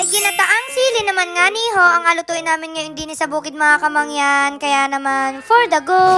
Ay ginataang sili naman nga ni ho ang alutuin namin ngayon din sa bukid mga kamangyan. Kaya naman, for the go!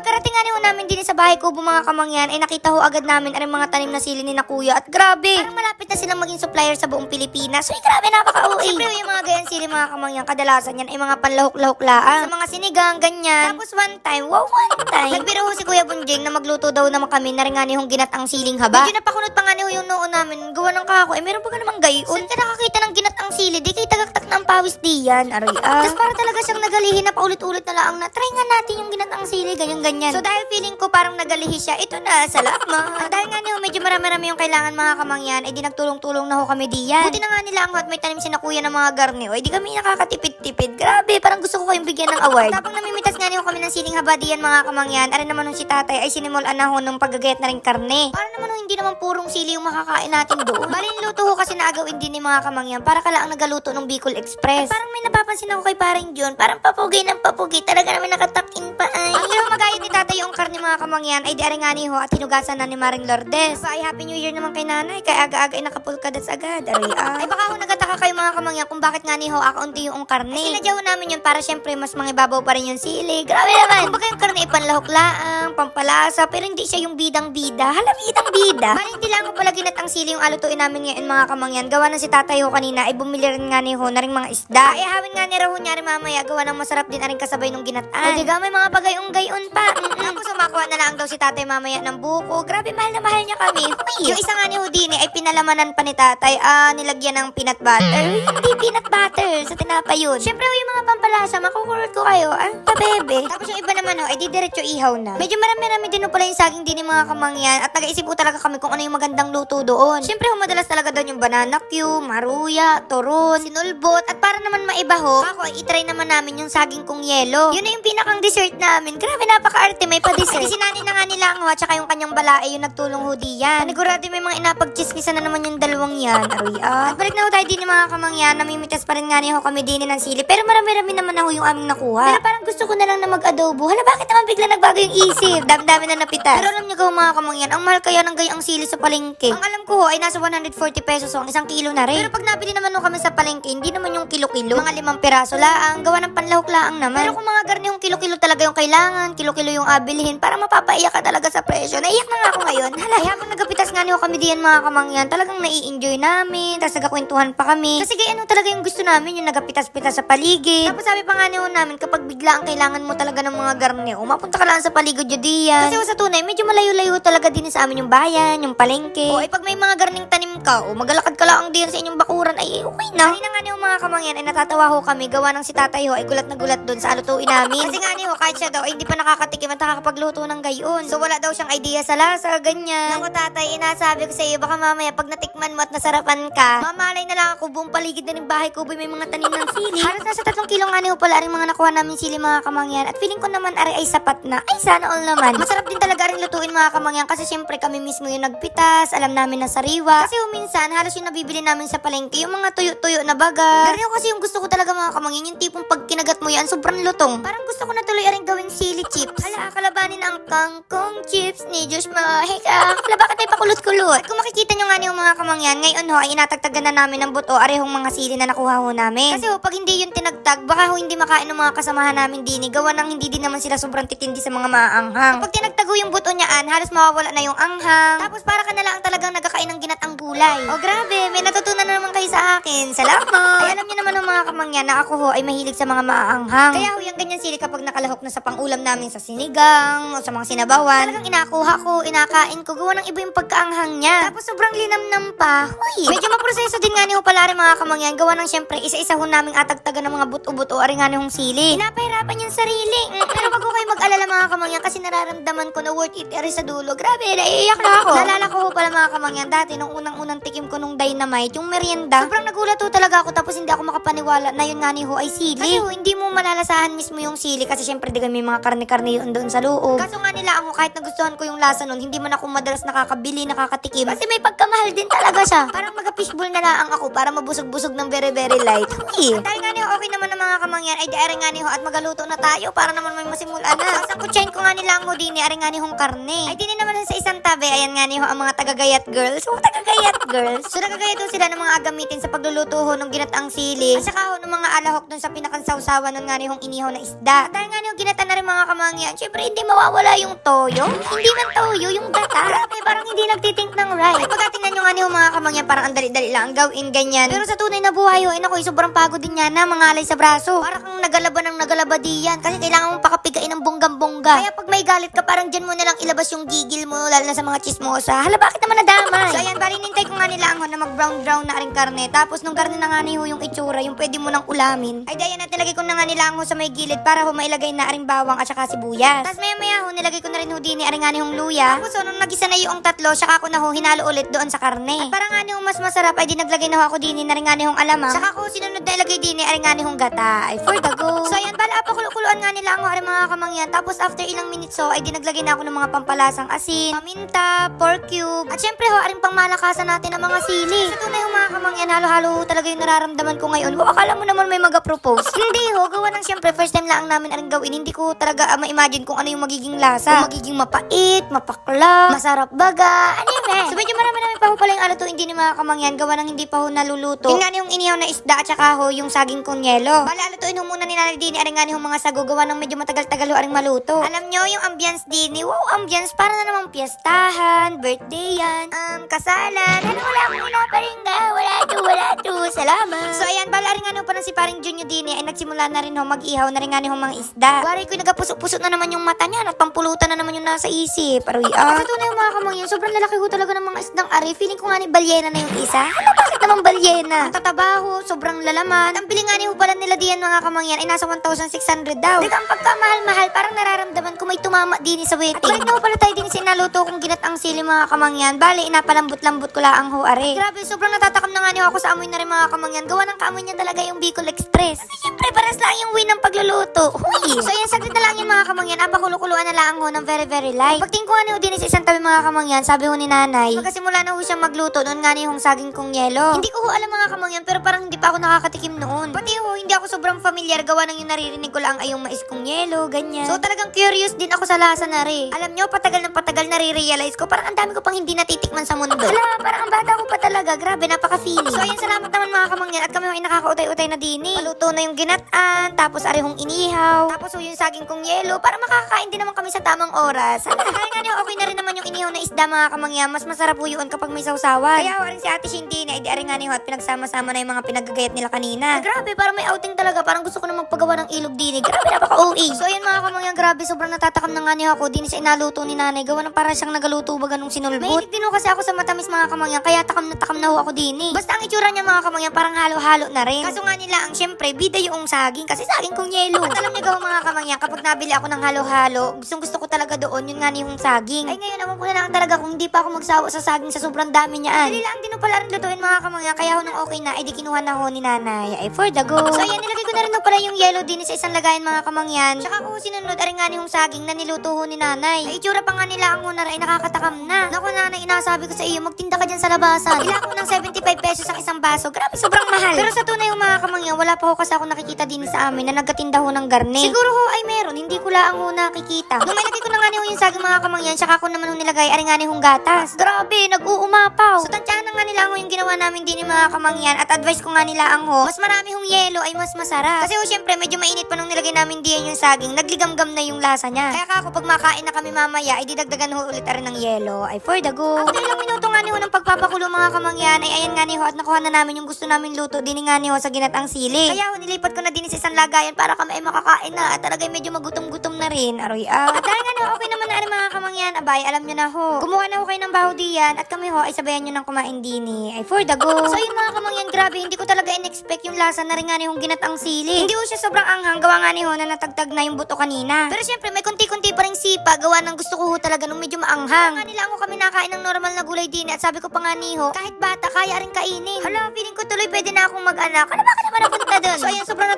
Pagkarating nga ho namin din sa bahay ko mga kamangyan, ay nakita ho agad namin ang mga tanim na sili ni na kuya. At grabe, parang malapit na silang maging supplier sa buong Pilipinas. So, ay, grabe, napaka-uwi. Siyempre, yung mga gayan sili mga kamangyan, kadalasan yan ay mga panlahok-lahok laang. Sa mga sinigang, ganyan. Tapos one time, wow, one time. Nagbiro ho si Kuya Bunjing na magluto daw naman kami na rin nga ni hong ginatang siling haba. Medyo napakunot pa nga ni ho yung noo namin. Gawa ng kako. Eh, meron pa ka namang gayon. Saan ka nakakita ng ginatang sili? Di kay tagaktak na ang pawis diyan. Aroy ah. Tapos para talaga siyang nagalihin na paulit-ulit na laang na try nga natin yung ginatang sili, ganyan-ganyan. So dahil feeling ko parang nagalihi siya, ito na, salamat. dahil nga niyo, medyo marami-rami yung kailangan mga kamangyan, eh di nagtulong-tulong na ho kami diyan. Buti na nga nila ang hot may tanim si na kuya ng mga garne, o, eh di kami nakakatipid-tipid. Grabe, parang gusto ko kayong bigyan ng award. Tapos namimitas nga niyo kami ng siling haba diyan mga kamangyan, arin naman nung si tatay ay sinimulan na ho nung paggagayat na rin karne. Para naman ho, hindi naman purong sili yung makakain natin doon. Bali, niluto ho kasi na agawin din ni mga kamangyan para kala ang nagaluto ng Bicol Express. Ay, parang may napapansin ako kay parang John, parang papugay ng papugay, talaga naman nakatakin pa ay. Ang iyong magayat ni tatay yung karne mga kamangyan ay di aringani ho at hinugasan na ni Maring Lourdes. Aba, ay Happy New Year naman kay nanay, kay aga-aga ay nakapulkadas agad. Aray, ah. Ay baka ho nagataka kayo mga kamangyan kung bakit nga ni ho akaunti yung karne. Ay sinadya ho namin yun para syempre mas mangibabaw pa rin yung sili. Grabe naman. Kumbaga yung karne ay panlahok laang, pampalasa, pero hindi siya yung bidang-bida. Hala, bidang-bida. Bali, hindi lang ho pala ginat ang sili yung alutuin namin ngayon mga kamangyan. Gawa na si tatay ho kanina ay bumili rin nga ni ho na rin mga isda. Ay hawin nga ni raw niya rin mamaya gawa ng masarap din aring kasabay nung ginataan. Ay, may mga bagayong gayon pa. Tapos sumakuha na lang daw si tatay mamaya ng buko. Grabe, mahal na mahal niya kami. Uy, yung isa nga ni Houdini ay pinalamanan pa ni tatay. Ah, nilagyan ng peanut butter. Uy, hindi peanut butter. Sa tinapa yun. Siyempre, yung mga pampalasa, makukurot ko kayo. Ah, pabebe. Tapos yung iba naman, oh, ay di diretso ihaw na. Medyo marami-rami din oh, pala yung saging din ng mga kamangyan. At nag-iisip po talaga kami kung ano yung magandang luto doon. Siyempre, oh, madalas talaga doon yung banana cue, maruya, turon, sinulbot. At para naman maiba ho, ako ay itry naman namin yung saging kong yelo. Yun na yung pinakang dessert namin. Grabe, napaka-arte. May pa-dessert. Ay, sinani na nga nila ang ho, at saka yung kanyang balae yung nagtulong ho diyan. Panigurado may mga inapag-chismisan na naman yung dalawang yan. Aroy, ah. At balik na ho tayo din mga kamangyan. Namimitas pa rin nga niya ho kami din ng sili. Pero marami-rami naman na ho yung aming nakuha. Pero parang gusto ko na lang na mag-adobo. Hala, bakit naman bigla nagbago yung isip? Dami-dami na napitas. Pero alam niyo ko mga kamangyan, ang mahal kaya ng gayang sili sa palengke. Ang alam ko ay nasa 140 pesos ang isang kilo na rin. Pero pag nabili naman ho kami sa palengke, hindi naman yung kilo-kilo. Mga limang piraso laang, gawa ng panlahok laang naman. Pero kung mga garni yung kilo-kilo talaga yung kailangan, kilo-kilo yung abilihin, para mapapaiyak ka talaga sa presyo. Naiyak na nga ako ngayon. Hala, habang nagapitas nga niyo kami diyan mga kamangyan, talagang nai-enjoy namin, tapos nagkakwentuhan pa kami. Kasi gaya ano talaga yung gusto namin, yung nagapitas-pitas sa paligid. Tapos sabi pa nga niyo namin, kapag bigla ang kailangan mo talaga ng mga garni, o mapunta ka lang sa paligid yun diyan. Kasi sa tunay, medyo malayo-layo talaga din sa amin yung bayan, yung palengke. O ay pag may mga garning tanim ka, o magalakad ka lang diyan sa inyong bakuran, ay okay na. Kanina nga niyo mga kamangyan, ay natatawa ho kami, gawa ng si tatay ho, ay gulat na gulat doon sa alutuin namin. Kasi nga niyo, kahit siya daw, ay hindi pa nakakatikim at nakakapagluto ng gayon. So wala daw siyang idea sa lasa, ganyan. Naku tatay, inasabi ko sa iyo, baka mamaya pag natikman mo at nasarapan ka, mamalay na lang ako buong paligid na ng bahay ko, may mga tanim ng sili. Halos nasa tatlong kilo nga niyo pala rin mga nakuha namin sili mga kamangyan. At feeling ko naman ari ay sapat na. Ay sana all naman. Masarap din talaga rin lutuin mga kamangyan kasi syempre kami mismo yung nagpitas, alam namin na sariwa. Kasi yung minsan, halos yung nabibili namin sa palengke, yung mga tuyo-tuyo na baga. Ganyan kasi yung gusto ko talaga mga kamangyan, yung tipong pag kinagat mo yan, sobrang lutong. Parang gusto ko na tuloy aring gawing sili chips. Hala, kalabanin ang kangkong chips ni Diyos Mahika. Hala, bakit may pakulot-kulot? Kung makikita nyo nga niyo mga kamangyan, ngayon ho, ay inatagtagan na namin ng buto, arehong mga sili na nakuha ho namin. Kasi ho, pag hindi yun tinagtag, baka ho hindi makain ng mga kasamahan namin din. eh. Gawa ng hindi din naman sila sobrang titindi sa mga maaanghang. Kapag tinagtago yung buto niyaan, halos mawawala na yung anghang. Tapos para ka na lang talagang nagkakain ng ginatang gulay. Oh, grabe, may natutunan na naman kayo sa akin. Salamat! Ay, alam niyo naman ng mga kamangyan na ako ho ay mahilig sa mga maaanghang. Kaya ho, yung ganyan sili kapag nakalahok na sa pangulam namin sa sinigang o sa mga sinabawan, talagang inakuha ko, inakain ko, gawa ng iba yung pagkaanghang niya. Tapos sobrang linamnam pa. Huy, medyo maproseso din nga ni ho pala rin mga kamangyan, gawa ng syempre isa-isa ho naming atagtagan ng mga buto-buto ari nga hong sili. Pinapahirapan yung sarili. Mm, Pero wag ko kayo mag-alala mga kamangyan kasi nararamdaman ko na worth it eri sa dulo. Grabe, naiiyak na ako. Nalala ho pala mga kamangyan, dati nung unang-unang tikim ko nung dynamite, yung merienda, sobrang nagulat ho talaga ako tapos hindi ako makapaniwala na yun nga ni ho ay sili. Kasi ho, hindi mo malalasahan mismo yung sili kasi syempre di may mga karne-karne yun doon sa loob. Kaso nga nila ako kahit nagustuhan ko yung lasa nun, hindi man ako madalas nakakabili, nakakatikim. Kasi may pagkamahal din talaga siya. Parang mag-fishbowl na lang ako para mabusog-busog ng very very light. Uy, dahil nga niyo okay naman na mga kamangyan ay di ari nga ni ho at magaluto na tayo para naman may masimulan na. Sa kutsain ko nga nila ang ho din ni ari nga ni hong karne. Ay din naman sa isang tabi ayan nga ni ho ang mga tagagayat girls. So tagagayat girls. So nagagayat sila ng mga agamitin sa pagluluto ho ng ginataang sili. At saka ho ng mga alahok dun sa pinakansawsawan nun nga ni hong inihaw na isda. At dahil nga ni ho ginatan na rin mga kamangyan, syempre hindi mawawala yung toyo. Hindi man toyo, yung gata. Grabe, parang hindi nagtitink ng rice. Ay pagkatingnan nyo nga ni ho mga kamangyan, parang ang dali-dali lang ang gawin ganyan. Pero sa tunay na buhay ho, ay naku, sobrang pagod din yan na mga alay sa braso. Para kang nagalaba ng nagalaba diyan. Kasi kailangan mong pakapigain ng bonggang-bongga. Kaya pag may galit ka, parang dyan mo na lang ilabas yung gigil mo, lalo na sa mga chismosa. Hala, bakit naman nadamay? So ayan, bali nintay ko nga nila ang na mag-brown-brown na ring karne. Tapos nung karne na nga ho yung itsura, yung pwede mo nang ulamin. Ay dayan at nilagay ko na nga nila ang sa may gilid para ho mailagay na aring bawang at saka sibuyas. Tapos maya maya ho, nilagay ko na rin ho din ni aring nga luya. Tapos ho, nung nagisa na yung tatlo, saka ko na ho hinalo ulit doon sa karne. At para nga mas masarap ay dinaglagay na ho ako din na rin nga hong alamang. Saka ko sinunod na ilagay din ni aring nga hong gata. Ay for the go. So ayan, bala pa kulukuloan nga nila ang ho aring mga kamangyan. Tapos after ilang minutes ho, ay dinaglagay na ako ng mga pampalasang asin, paminta, pork cube. At syempre ho, aring pangmalakasan natin ang mga sili. Sa tunay ho mga kamangyan, halo-halo ho talaga yung nararamdaman ko ngayon. Wow, akala mo naman may mag-propose. Hindi ho, gawa ng syempre first time lang namin aring gawin. Hindi ko talaga ah, ma-imagine kung ano yung magiging lasa. Kung magiging mapait, mapakla, masarap baga, ano yun eh. So medyo marami namin pa ho pala yung alato hindi ni mga kamangyan. Gawa ng hindi pa ho naluluto. Yung nga yung inihaw na isda at saka ho yung saging kong yelo. Bala alatuin ho muna ni Nanay Dini aring nga mga sago gawa ng medyo matagal-tagal ho aring maluto. Alam nyo yung ambience Dini, wow ambience para na namang piyestahan, birthday yan, um, kasalan. Ano wala akong pinaparingga, wala to, wala to, salamat. So ayan, bala rin ano pa na si paring Junyo Dini ay nagsimula na rin ho mag-ihaw na rin nga mga isda. Wari ko nagapusok-pusok na naman yung mata niya at pampulutan na naman yung nasa isip. Aroy ah. Sa tunay mga kamangyan, sobrang lalaki ho talaga ng mga isdang ari. Feeling ko nga ni balyena na yung isa. Ano bakit naman balyena? Ang tatabaho, sobrang lalaman. Ang bili nga ni ho pala nila diyan mga kamangyan ay nasa 1,600 daw. Teka, ang pagkamahal-mahal, parang nararamdaman ko may tumama din sa waiting. At balik na pala tayo din sa inaluto kong ginatang sili mga kamangyan. Bali, inapalambot-lambot ko lang ho are. Grabe, sobrang natatakam na nga niyo ako sa amoy na rin mga kamangyan. Gawa ng kaamoy niya talaga yung Bicol Express. Kasi syempre, paras lang yung win ng pagluluto. Huy! So yan, saglit na lang yan mga kamangyan. Apakulukuloan na lang ho ng very very light. Pagting ko ho din sa isang tabi mga kamangyan, sabi ho ni nanay, magkasimula na ho siyang magluto, noon nga ni hong saging kong yelo. Hindi ko ho alam mga kamangyan, pero parang hindi pa ako nakakatikim noon. Pati ho, hindi ako sobrang familiar, gawa ng yung naririnig ko lang ay yung mais kong yelo, ganyan. So talagang curious din ako sa lasa na rin. Alam nyo, patagal ng patagal nare-realize ko, parang ang dami ko pang hindi natitikman sa mundo. Ala, parang ang bata ko pa talaga, grabe, napaka-feeling. So ayun, salamat naman mga kamangyan, at kami ay nakakautay-utay na dini. Paluto na yung ginataan, tapos arihong inihaw, tapos yung saging kong yelo, para makakain din naman kami sa tamang oras. Hala, kaya nga niyo, okay na rin naman yung inihaw na isda mga kamangyan, mas masarap po yun kapag may sausawan. Kaya ho, rin si ate Shindy na, edi nga niyo, at pinagsama-sama na yung mga pinagagayat nila kanina. Ah, grabe, parang may outing talaga, parang gusto ko na magpagawa ng ilog dini. Grabe, napaka-OA. So ayun mga kamangyan, grabe, sobrang natatakam na nga niyo ako din sa inaluto ni nanay. Gawa ng para siyang nagaluto ba ganung sinulbot. Mahilig din kasi ako sa matamis mga kamangyan, kaya takam na takam na ho ako din eh. Basta ang itsura niya mga kamangyan, parang halo-halo na rin. Kaso nga nila ang syempre, bida yung saging, kasi saging kong yelo. At alam niyo gawa mga kamangyan, kapag nabili ako ng halo-halo, gustong gusto ko talaga doon, yun nga ni yung saging. Ay ngayon, awan ko na lang talaga kung hindi pa ako magsawa sa saging sa sobrang dami niyaan. Dali lang din pala rin lutuin mga kamangyan, kaya ho nung okay na, ay di kinuha na ho ni nanay. Ay for the go. So ayan, nilagay ko na rin pala yung yellow din sa isang lagayan mga kamangyan. Tsaka ko sinunod, aring nga yung saging na niluto ni nanay. Ay itsura pa nga nila ang hunar ay nakakatakam na. Naku nanay, inasabi ko sa iyo, magtinda ka dyan sa labasan. Ila ko ng 75 pesos ang isang baso. Grabe, sobrang mahal. Pero sa tunay yung mga kamangyan, wala pa ho kasi ako nakikita din sa amin na nagkatinda ho ng garne. Siguro ho ay meron, hindi ko lang ho nakikita. Nung ko na nga ni yung saging mga kamangyan, tsaka ko naman nilagay, aring nga ni hong gatas. Grabe, nag-uumapaw. So tansyahan na nga nila ho yung ginawa namin din yung mga kamangyan at advice ko nga nila ang ho, mas marami hong yelo ay mas masarap. Kasi ho, syempre, medyo mainit pa nung nilagay namin diyan yung saging, nagligamgam na yung lasa niya. Kaya kako, pag makain na kami mamaya, ay didagdagan ho ulit rin ng yelo. Ay for the go. After ilang minuto nga ni ho ng pagpapakulo mga kamangyan, ay ayan nga ni ho at nakuha na namin yung gusto namin luto din nga ni ho sa ginatang sili. Kaya ho, nilipat ko na din sa isang lagayan para kami ay makakain na at talaga medyo magutom-gutom na rin. Aroy ah. At dahil nga na okay naman na rin mga kamangyan, abay, alam nyo na ho. Kumuha na ho kayo ng baho diyan at kami ho ay sabayan nyo ng kumain dini. Ay for the go. So yun mga kamangyan, grabe, hindi ko talaga in-expect yung lasa na rin nga ni hong ginatang sili. Hindi ho siya sobrang anghang, gawa nga ni ho na natagtag na yung buto kanina. Pero syempre, may kunti-kunti pa rin sipa, gawa ng gusto ko ho talaga nung medyo maanghang. Nga nila ako kami nakain ng normal na gulay din at sabi ko pa nga ni ho, kahit bata, kaya rin kainin. Hala, feeling ko tuloy pwede na akong mag-anak. Ano bakit naman napunta doon? So ayun, sobrang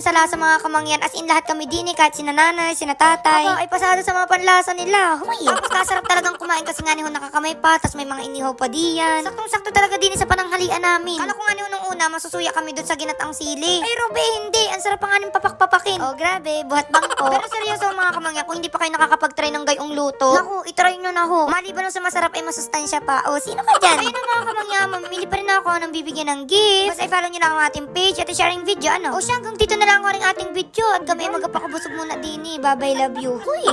doon sa lasa mga kamangyan. As in, lahat kami din eh, kahit sina nanay, sina tatay. Aba, ay pasado sa mga panlasa nila. Huy. Tapos kasarap talagang kumain kasi nga ni ho nakakamay pa, tapos may mga inihaw pa diyan. Saktong-sakto talaga din sa pananghalian namin. Kala ko nga ni ho nung una, na, masusuya kami doon sa ginatang sili. Ay, Robe, hindi. Ang sarap pa nga ng papak-papakin. Oh, grabe. Buhat bangko. Pero seryoso mga kamangyan, kung hindi pa kayo nakakapag-try ng gayong luto, naku, itry nyo na ho. Maliban sa masarap ay masustansya pa. O, sino ka dyan? Ayun na mga kamangyan, mamimili pa rin ako ng bibigyan ng gift. Basta i-follow nyo lang ang ating page at i-sharing video, ano? O siya, hanggang dito na lang ang ating video at kami ay magpakabusog muna din eh. Bye-bye, love you. Uy!